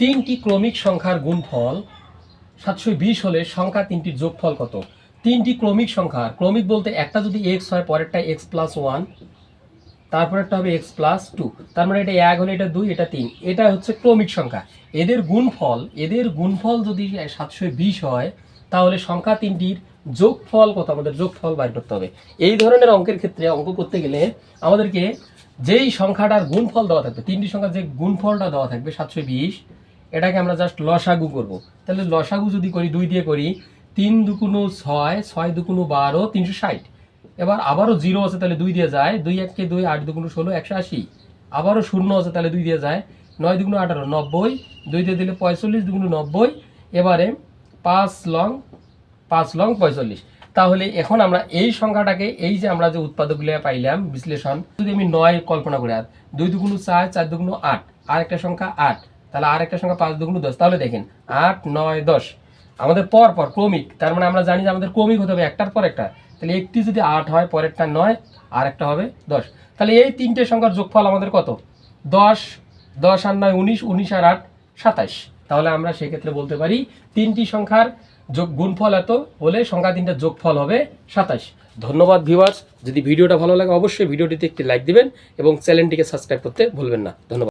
তিনটি ক্রমিক সংখ্যার গুণফল, সাতশো বিশ হলে সংখ্যা তিনটির যোগফল কত? তিনটি ক্রমিক সংখ্যা, ক্রমিক বলতে একটা যদি এক্স হয়, পরেরটা এক্স প্লাস ওয়ান তারপরেরটা হবে এক্স প্লাস টু তার মানে এটা এক হলে এটা দুই, এটা তিন, এটা হচ্ছে ক্রমিক সংখ্যা। এদের গুণফল এদের গুণফল যদি সাতশো বিশ হয়, তাহলে সংখ্যা তিনটির যোগফল কত? আমাদের যোগফল বাইর করতে হবে। এই ধরনের অঙ্কের ক্ষেত্রে অঙ্ক করতে গেলে আমাদেরকে যেই সংখ্যাটার গুণফল দেওয়া থাকবে, তিনটি সংখ্যার যে গুণফলটা দেওয়া থাকবে, সাতশো বিশ এটাকে আমরা জাস্ট লসাগু করব। তাহলে লসাগু যদি করি, দুই দিয়ে করি, তিন দুকুনো ছয় ছয় দুকুনো বারো, তিনশো ষাট। এবার আবারও জিরো আছে, তাহলে দুই দিয়ে যায়, দুই এককে দুই, আট দুগুণ ষোলো, একশো আশি। আবারও শূন্য আছে, তাহলে দুই দিয়ে যায়, নয় দুগুণ আঠারো, নব্বই। দুই দিয়ে দিলে পঁয়তাল্লিশ দুগুণ নব্বই। এবারে পাঁচ লং পাঁচ লং পঁয়তাল্লিশ। তাহলে এখন আমরা এই সংখ্যাটাকে, এই যে আমরা যে উৎপাদকগুলো পাইলাম, বিশ্লেষণ, যদি আমি নয় কল্পনা করি আর দুই দুগুণ চার চার দুগুণ আট আর একটা সংখ্যা আট। তাহলে আর একটা সংখ্যা পাঁচ দুগুণ দশ। তাহলে দেখেন, আট, নয়, দশ। আমাদের পর পর ক্রমিক, তার মানে আমরা জানি যে আমাদের ক্রমিক হতে হবে একটার পর একটা। তাহলে একটি যদি আট হয়, পরেরটা নয় আর একটা হবে দশ। তাহলে এই তিনটে সংখ্যার যোগফল আমাদের কত? দশ দশ আর নয়, উনিশ উনিশ আর আট সাতাশ তাহলে আমরা সেক্ষেত্রে বলতে পারি তিনটি সংখ্যার যোগ, গুণফল এত হলে সংখ্যা তিনটার যোগফল হবে সাতাশ ধন্যবাদ ভিউয়ার্স যদি ভিডিওটা ভালো লাগে অবশ্যই ভিডিওটিতে একটি লাইক দিবেন এবং চ্যানেলটিকে সাবস্ক্রাইব করতে ভুলবেন না। ধন্যবাদ।